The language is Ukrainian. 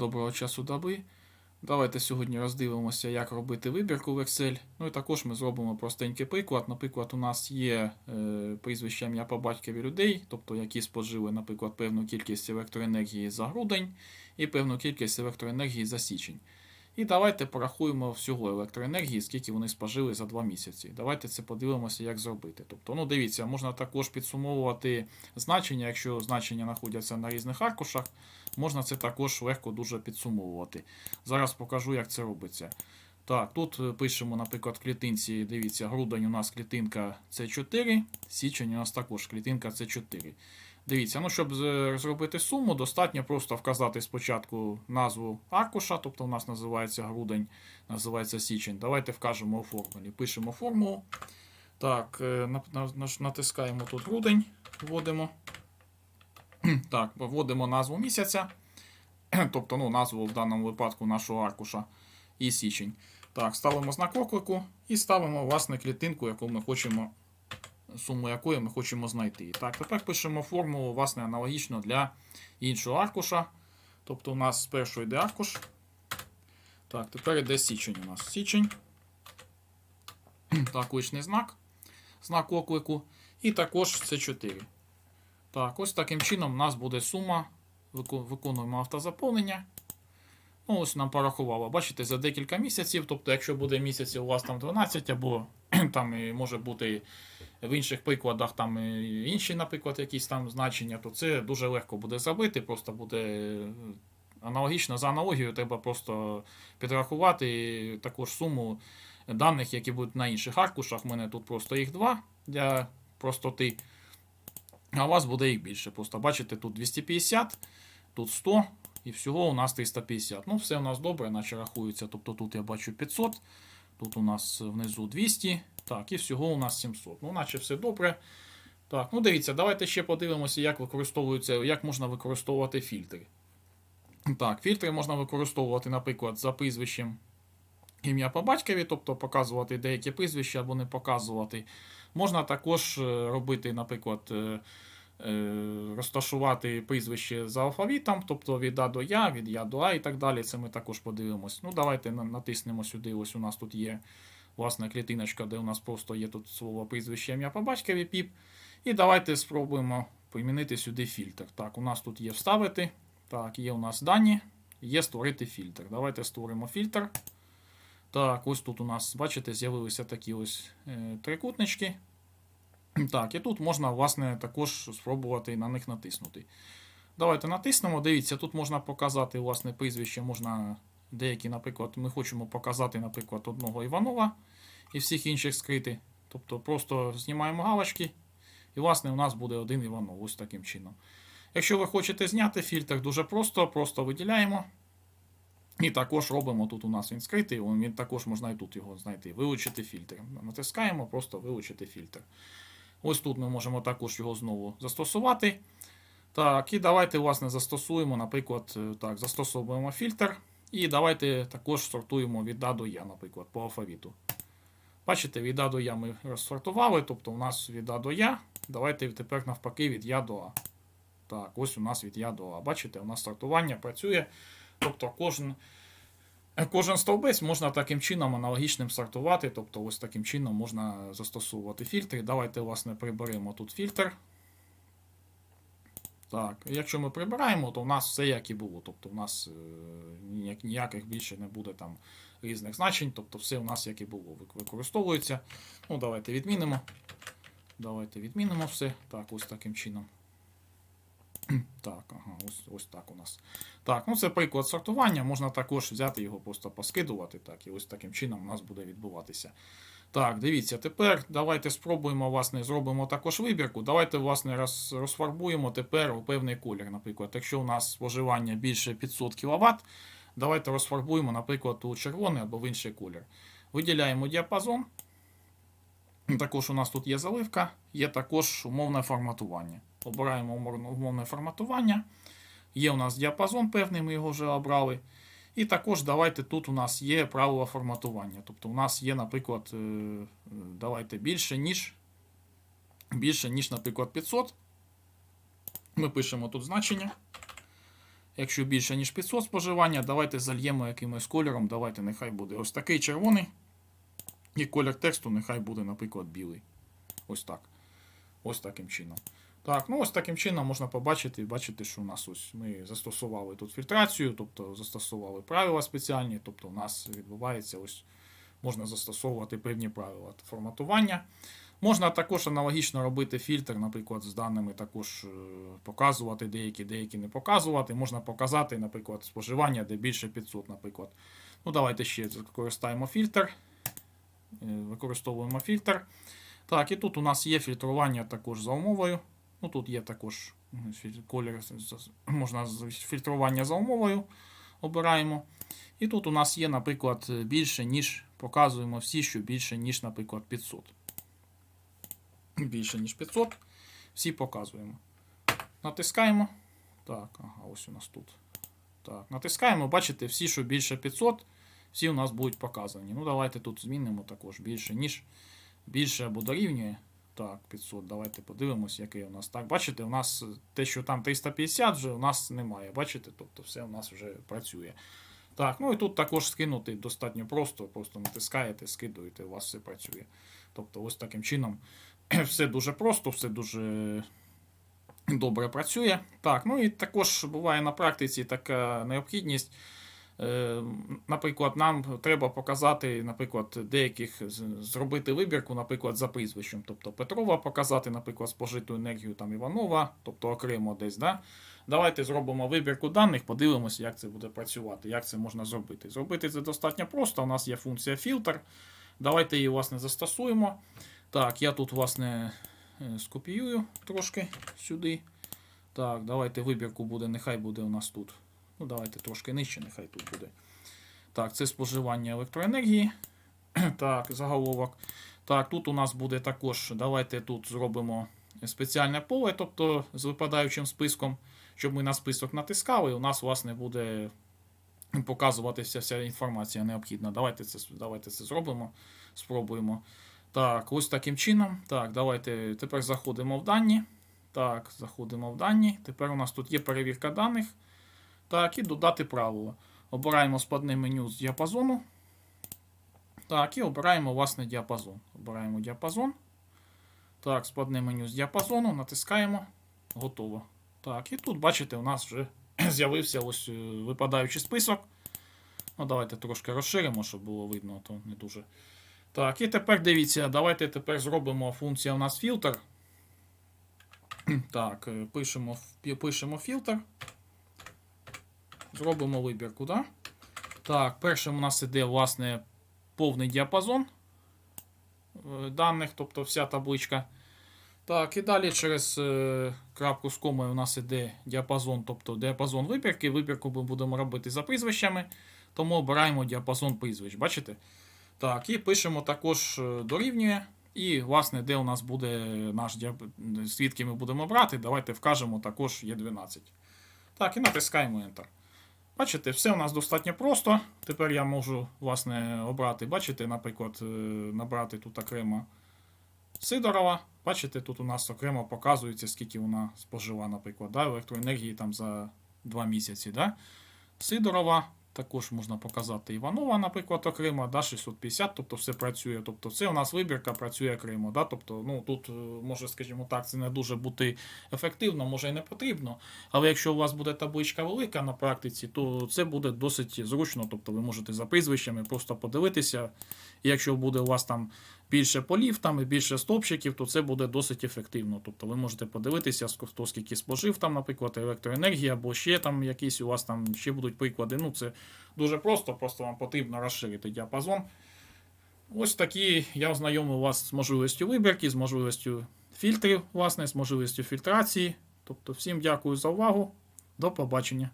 Доброго часу доби. Давайте сьогодні роздивимося, як робити вибірку в Excel. Ну і також ми зробимо простенький приклад. Наприклад, у нас є е, прізвище ім'я по батькові людей, тобто які спожили, наприклад, певну кількість електроенергії за грудень і певну кількість електроенергії за січень. І давайте порахуємо всього електроенергії, скільки вони спожили за два місяці. Давайте це подивимося, як зробити. Тобто, ну дивіться, можна також підсумовувати значення, якщо значення знаходяться на різних аркушах, можна це також легко дуже підсумовувати. Зараз покажу, як це робиться. Так, тут е, пишемо, наприклад, клітинці, дивіться, грудень у нас клітинка С4, січень у нас також клітинка С4. Дивіться, ну щоб з- зробити суму, достатньо просто вказати спочатку назву аркуша, тобто у нас називається грудень, називається січень. Давайте вкажемо у формулі. Пишемо формулу. Так, е, натискаємо тут грудень, вводимо. Так, вводимо назву місяця, тобто ну, назву в даному випадку нашого аркуша і січень. Так, ставимо знак оклику і ставимо власне клітинку, яку ми хочемо, суму якої ми хочемо знайти. Так, тепер пишемо формулу, власне, аналогічно для іншого аркуша. Тобто у нас спершу йде аркуш. Так, тепер йде січень у нас. Січень. Так, личний знак. Знак оклику. І також це 4. Так, ось таким чином у нас буде сума. Виконуємо автозаповнення. Ну, ось нам порахувало. Бачите, за декілька місяців. Тобто, якщо буде місяців у вас там 12, або там і може бути в інших прикладах там інші, наприклад, якісь там значення, то це дуже легко буде зробити. Просто буде е, аналогічно за аналогією, треба просто підрахувати також суму даних, які будуть на інших аркушах. У мене тут просто їх два для простоти. А у вас буде їх більше. Просто бачите, тут 250, тут 100 і всього у нас 350. Ну, все у нас добре, наче рахується. Тобто тут я бачу 500, тут у нас внизу 200, так, і всього у нас 700. Ну, наче все добре. Так, ну дивіться, давайте ще подивимося, як використовується, як можна використовувати фільтри. Так, фільтри можна використовувати, наприклад, за прізвищем ім'я по батькові, тобто показувати деякі прізвища або не показувати. Можна також е, робити, наприклад, е, розташувати прізвище за алфавітом, тобто від А до Я, від Я до А і так далі. Це ми також подивимось. Ну, давайте натиснемо сюди. Ось у нас тут є власне клітиночка, де у нас просто є тут слово прізвище ім'я по батькові піп. І давайте спробуємо примінити сюди фільтр. Так, у нас тут є вставити. Так, є у нас дані, є створити фільтр. Давайте створимо фільтр. Так, ось тут у нас, бачите, з'явилися такі ось е, трикутнички. Так, і тут можна, власне, також спробувати на них натиснути. Давайте натиснемо. Дивіться, тут можна показати власне прізвище, можна деякі, наприклад, ми хочемо показати, наприклад, одного Іванова і всіх інших скрити. Тобто просто знімаємо галочки, і, власне, у нас буде один Іванов, ось таким чином. Якщо ви хочете зняти фільтр, дуже просто, просто виділяємо. І також робимо тут у нас він скритий, він також можна і тут його знайти. Вилучити фільтр. Натискаємо, просто вилучити фільтр. Ось тут ми можемо також його знову застосувати. Так, і давайте, власне, застосуємо, наприклад, е, так, застосовуємо фільтр. І давайте також сортуємо від А до Я, наприклад, по алфавіту. Бачите, від А до Я ми розсортували, тобто у нас від А до Я. Давайте тепер навпаки від Я до А. Так, ось у нас від Я до А. Бачите, у нас сортування працює. Тобто кожен, кожен стовбець можна таким чином аналогічним сортувати. Тобто, ось таким чином можна застосовувати фільтри. Давайте, власне, приберемо тут фільтр. Так, якщо ми прибираємо, то у нас все як і було. Тобто у нас е, ніяких більше не буде там різних значень. Тобто все у нас як і було використовується. Ну, давайте відмінимо. Давайте відмінимо все. Так, ось таким чином. Так, ага, ось, ось так у нас. Так, ну це приклад сортування. Можна також взяти його, просто поскидувати. Так, і ось таким чином у нас буде відбуватися. Так, дивіться, тепер давайте спробуємо, власне, зробимо також вибірку. Давайте, власне, роз, розфарбуємо тепер у певний колір. Наприклад, якщо у нас споживання більше 500 кВт, давайте розфарбуємо, наприклад, у червоний або в інший колір. Виділяємо діапазон. Також у нас тут є заливка, є також умовне форматування. Обираємо умовне форматування. Є у нас діапазон певний, ми його вже обрали. І також давайте тут у нас є правила форматування. Тобто у нас є, наприклад, е, давайте більше, ніж, більше, ніж, наприклад, 500. Ми пишемо тут значення. Якщо більше, ніж 500 споживання, давайте зальємо якимось кольором. Давайте нехай буде ось такий червоний. І колір тексту нехай буде, наприклад, білий. Ось так. Ось таким чином. Так, ну ось таким чином можна побачити, бачити, що у нас ось ми застосували тут фільтрацію, тобто застосували правила спеціальні, тобто у нас відбувається ось можна застосовувати певні правила форматування. Можна також аналогічно робити фільтр, наприклад, з даними також е, показувати деякі, деякі не показувати. Можна показати, наприклад, споживання, де більше 500, наприклад. Ну, давайте ще використаємо фільтр. Е, Використовуємо фільтр. Так, і тут у нас є фільтрування також за умовою. Ну, тут є також м, колір, можна фільтрування за умовою. Обираємо. І тут у нас є, наприклад, більше, ніж показуємо всі, що більше, ніж, наприклад, 500. Більше, ніж 500. Всі показуємо. Натискаємо. Так, ага, ось у нас тут. Так, натискаємо, бачите, всі, що більше 500, всі у нас будуть показані. Ну, давайте тут змінимо також більше, ніж більше або дорівнює. Так, 500. Давайте подивимось, який у нас. Так, бачите, у нас те, що там 350, вже у нас немає. Bачите? Тобто все у нас вже працює. Так, ну і тут також скинути достатньо просто. Просто натискаєте, скидуєте, у вас все працює. Тобто, ось таким чином все дуже просто, все дуже добре працює. Так, ну і також буває на практиці така необхідність. Е, Наприклад, нам треба показати, наприклад, деяких зробити вибірку, наприклад, за прізвищем. Тобто Петрова показати, наприклад, спожиту енергію там Іванова, тобто окремо десь. Да? Давайте зробимо вибірку даних, подивимося, як це буде працювати, як це можна зробити. Зробити це достатньо просто. У нас є функція фільтр. Давайте її, власне, застосуємо. Так, я тут, власне, е, скопіюю трошки сюди. Так, давайте вибірку буде, нехай буде у нас тут. Ну, давайте трошки нижче, нехай тут буде. Так, це споживання електроенергії. Так, заголовок. Так, тут у нас буде також. Давайте тут зробимо спеціальне поле, тобто з випадаючим списком, щоб ми на список натискали. і У нас, власне, буде показуватися вся інформація необхідна. Давайте це, давайте це зробимо. Спробуємо. Так, ось таким чином. Так, давайте тепер заходимо в дані. Так, заходимо в дані. Тепер у нас тут є перевірка даних. Так, і додати правило. Обираємо складне меню з діапазону. Так, і обираємо власне діапазон. Обираємо діапазон. Так, складне меню з діапазону, натискаємо. Готово. Так, і тут, бачите, у нас вже з'явився ось е, випадаючий список. Ну, давайте трошки розширимо, щоб було видно, то не дуже. Так, і тепер дивіться, давайте тепер зробимо функція у нас фільтр. Так, е, пишемо, пишемо фільтр. Зробимо вибірку, да? Так, першим у нас іде, власне, повний діапазон е, даних, тобто вся табличка. Так, і далі через е, крапку з комою у нас іде діапазон, тобто діапазон вибірки. Вибірку ми будемо робити за прізвищами, тому обираємо діапазон прізвищ. Бачите? Так, і пишемо також е, дорівнює. І, власне, де у нас буде наш діап... звідки ми будемо брати, давайте вкажемо також є 12. Так, і натискаємо Enter. Бачите, все у нас достатньо просто. Тепер я можу, власне, обрати, бачите, наприклад, е, набрати тут окремо Сидорова. Бачите, тут у нас окремо показується, скільки вона спожила, наприклад, да, електроенергії там за 2 місяці. Да? Сидорова. Також можна показати Іванова, наприклад, окремо, да, 650, тобто все працює. Тобто це у нас вибірка працює окремо. Да? Тобто, ну, тут е, може, скажімо так, це не дуже бути ефективно, може і не потрібно. Але якщо у вас буде табличка велика на практиці, то це буде досить зручно. Тобто ви можете за прізвищами просто подивитися. І якщо буде у вас там більше полів там і більше стовпчиків, то це буде досить ефективно. Тобто ви можете подивитися, хто скільки спожив, там, наприклад, електроенергії, або ще там якісь у вас там ще будуть приклади. Ну, це дуже просто, просто вам потрібно розширити діапазон. Ось такі я ознайомив вас з можливістю вибірки, з можливістю фільтрів, власне, з можливістю фільтрації. Тобто, всім дякую за увагу. До побачення.